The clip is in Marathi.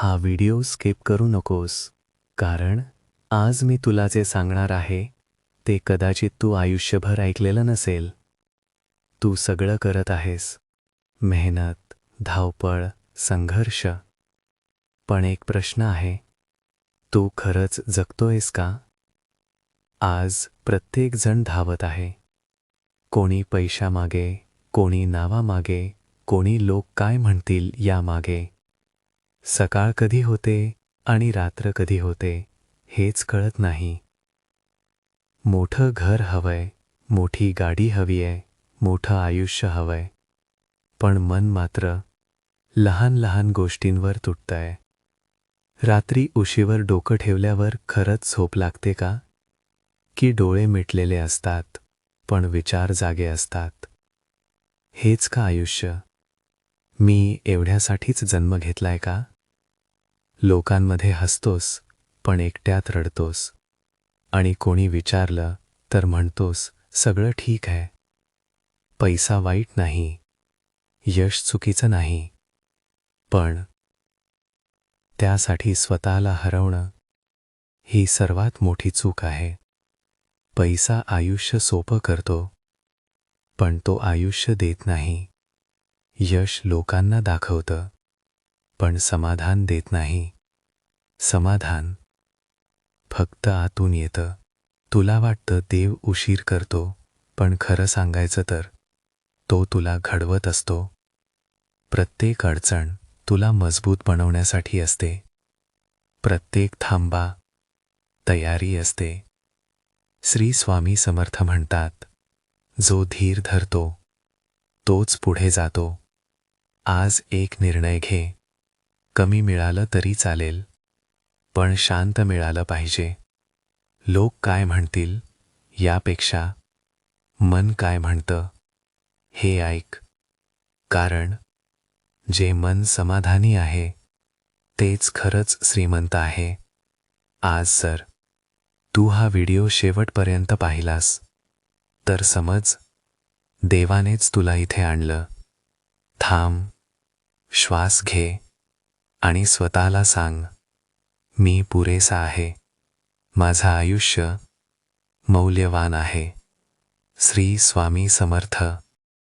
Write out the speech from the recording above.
हा व्हिडिओ स्किप करू नकोस कारण आज मी तुला जे सांगणार आहे ते कदाचित तू आयुष्यभर ऐकलेलं नसेल. तू सगळं करत आहेस. मेहनत धावपळ संघर्ष. पण एक प्रश्न आहे तू खरंच जगतोयस का? आज प्रत्येकजण धावत आहे. कोणी पैशामागे कोणी नावामागे कोणी लोक काय म्हणतील यामागे. सकाळ कधी होते आणि रात्र कधी होते हेच कळत नाही. मोठं घर हवंय मोठी गाडी हवी आहे मोठं आयुष्य हवंय. पण मन मात्र लहान लहान गोष्टींवर तुटतंय. रात्री उशीवर डोकं ठेवल्यावर खरंच झोप लागते का? की डोळे मिटलेले असतात पण विचार जागे असतात. हेच का आयुष्य? मी एवढ्यासाठीच जन्म घेतलाय का? लोकांमध्ये हसतोस पण एकट्यात रडतोस. आणि कोणी विचारलं तर म्हणतोस सगळं ठीक आहे. पैसा वाईट नाही. यश चुकीचं नाही. पण त्यासाठी स्वतःला हरवणं ही सर्वात मोठी चूक आहे. पैसा आयुष्य सोपं करतो पण तो आयुष्य देत नाही. यश लोकांना दाखवतं. पण समाधान देत नाही. समाधान फक्त आतून येतं. तुला वाटतं देव उशीर करतो पण खरं सांगायचं तर तो तुला घडवत असतो. प्रत्येक अडचण तुला मजबूत बनवण्यासाठी असते. प्रत्येक थांबा तयारी असते. श्री स्वामी समर्थ म्हणतात जो धीर धरतो तोच पुढे जातो. आज एक निर्णय घे. कमी मिळालं तरी चालेल. पण शांत मिळालं पाहिजे. लोक काय म्हणतील? यापेक्षा मन काय म्हणतं? हे ऐक. कारण जे मन समाधानी आहे तेच खरंच श्रीमंत आहे. आज सर तू हा व्हिडिओ शेवटपर्यंत पाहिलास. तर समज देवानेच तुला इथे आणलं. थांब. श्वास घे आणि स्वतःला सांग मी पुरेसा आहे. माझं आयुष्य मौल्यवान आहे. श्री स्वामी समर्थ.